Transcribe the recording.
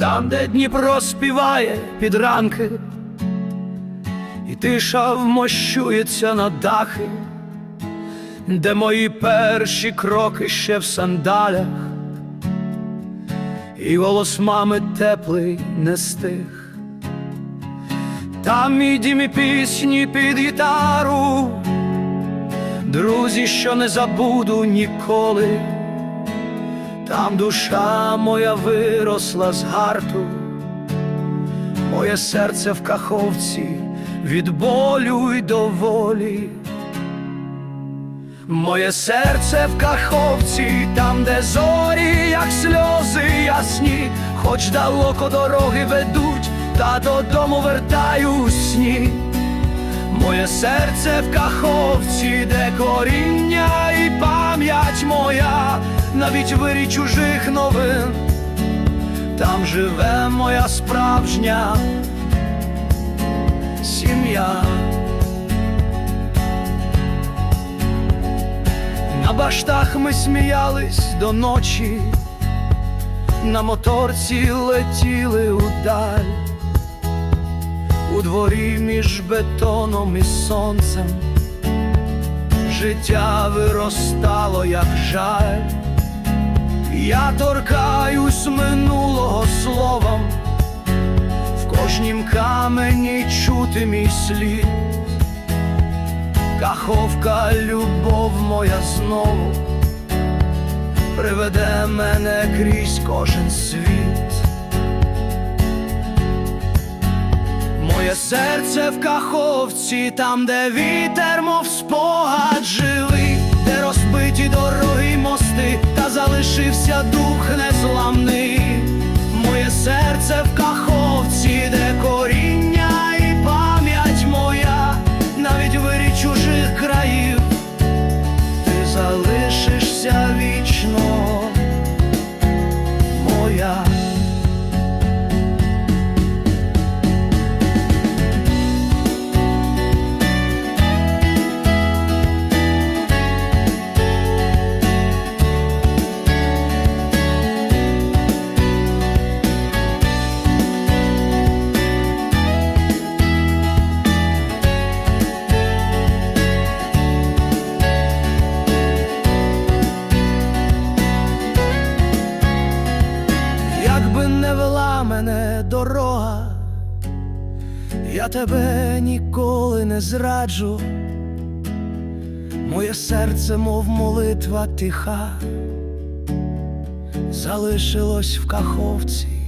там, де Дніпро співає під ранки, і тиша вмощується на дахи, де мої перші кроки ще в сандалях, і голос мами теплий не стих. Там мій дім і пісні під гітару, друзі, що не забуду ніколи. Там душа моя виросла з гарту, моє серце в каховці від болю й до волі. Моє серце в каховці, там, де зорі, як сльози ясні, хоч далеко дороги ведуть, та додому вертаю сні. Моє серце в каховці, де коріння і пам'ять навіть вирі чужих новин, там живе моя справжня сім'я. На баштах ми сміялись до ночі, на моторці летіли удаль, у дворі між бетоном і сонцем, життя виростало, як жаль, я торкаюсь минулого словом, в кожнім камені чути мій слід. Каховка, любов моя знову приведе мене крізь кожен світ. Моє серце в каховці, там, де вітер, мов спогад Якби не вела мене дорога, я тебе ніколи не зраджу, моє серце, мов молитва тиха, залишилось в каховці